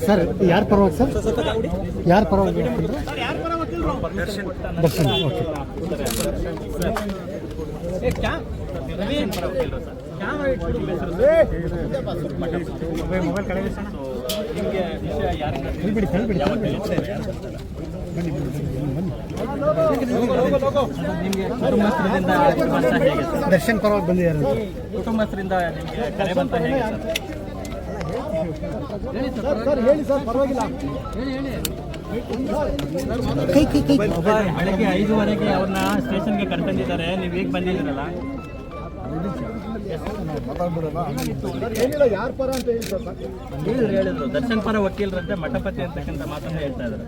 Sir ಯಾರ ಪರವಾಗಿ sir ಯಾರ ಪರವಾಗಿ ದರ್ಶನ್ ಓಕೆ ಮೊಬೈಲ್ ಕಡೆ ವಿಷಯ ಯಾರಿಂದ ಸರ್? ದರ್ಶನ್ ಪರವಾಗಿ ಬಂದಿದ್ದಾರೆ. ಕುಟುಂಬಸ್ಥರಿಂದ ನಿಮಗೆ ಕರೆ ಬಂತ ಹೇಗೆ ಸರ್? ಕೈ ಕೈ ಕೈ. ಬೆಳಗ್ಗೆ ಐದುವರೆಗೆ ಅವ್ರನ್ನ ಸ್ಟೇಷನ್ಗೆ ಕರ್ಕೊಂಡಿದ್ದಾರೆ. ನೀವು ಹೇಗೆ ಬಂದಿದ್ದೀರಲ್ಲ? ಹೇಳಿದ್ರು ಹೇಳಿದ್ರು ದರ್ಶನ್ ಪರ ವಕೀಲರಂತೆ ಮಠಪತಿ ಅಂತಕ್ಕಂಥ ಮಾತನ್ನ ಹೇಳ್ತಾ ಇದ್ದಾರೆ.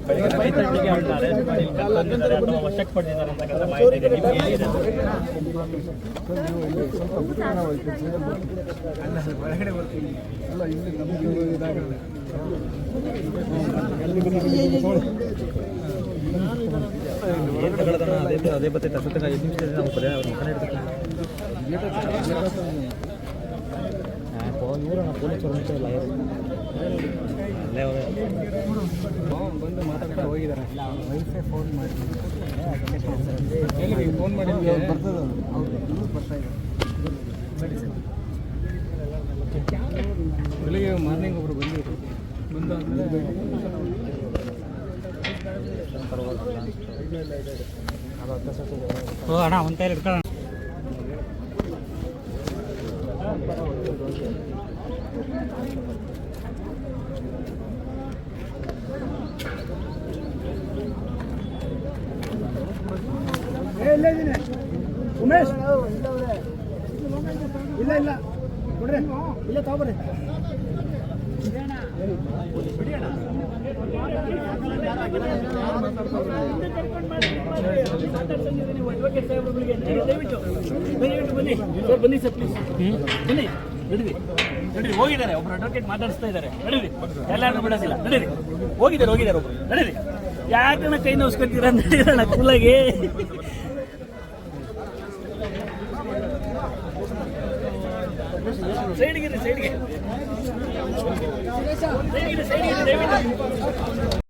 ಬೆಳಗ್ಗೆ ಫೈವ್ ತರ್ಟಿಗೆ ಅವ್ರನ್ನ ಅರೆಸ್ಟ್ ಮಾಡಿ ಇಲ್ಲಿ ಕರ್ಕೊಂಡಿದ್ದಾರೆ ಅಥವಾ ವಶಕ್ಕೆ ಪಡೆದಿದ್ದಾರೆ ಅಂತಕ್ಕಂಥ ಮಾಹಿತಿ ಇದೆ. ನಿಮ್ಗೆ ಏನಿದೆ? ಅದೇ ಅದೇ ಐದು ನಿಮಿಷದಲ್ಲಿ ನಾವು ಬರೀ ಅವ್ರ ಮುಖನೇ ಬಂದು ಮಾತಾಡ್ತಾ ಹೋಗಿದ್ದಾರೆ ವೈಫೈ ಫೋನ್ ಫೋನ್ ಮಾಡಿ ಬರ್ತದೆ ಬರ್ತಾ ಬೆಳಿಗ್ಗೆ ಮಾರ್ನಿಂಗ್ ಒಬ್ರು ಬಂದಿದ್ರು ಬಂದು ಓ ಅಣ್ಣ ಒಂದು ಕೈಲಿ ಇಟ್ಕೊಳ್ಳೋಣ ಉಮೇಶ್ ಇಲ್ಲ ಇಲ್ಲ ಕೊಡ್ರಿ ಇಲ್ಲ ತಗೊಬರ್ರಿ ಬನ್ನಿ ಸರ್ ಹೋಗಿದ್ದಾರೆ, ಒಬ್ರು ಅಡ್ವೊಕೇಟ್ ಮಾತಾಡಿಸ್ತಾ ಇದ್ದಾರೆ. ನಡೀರಿ ಎಲ್ಲಾರನ್ನೂ ಬಿಡೋದಿಲ್ಲ. ನಡೀರಿ, ಹೋಗಿದ್ದಾರೆ ಹೋಗಿದ್ದಾರೆ ಒಬ್ರು. ನಡೀರಿ. ಯಾಕನ್ನ ಕೈ ನೋಸ್ಕೊತೀರ ನಡೀರಣ ಕೂಲಾಗಿ. ಸೈಡ್ಗೆ ಸೈಡ್ಗೆ ಸೈಡ್ಗೆ ಸೈಡ್ಗೆ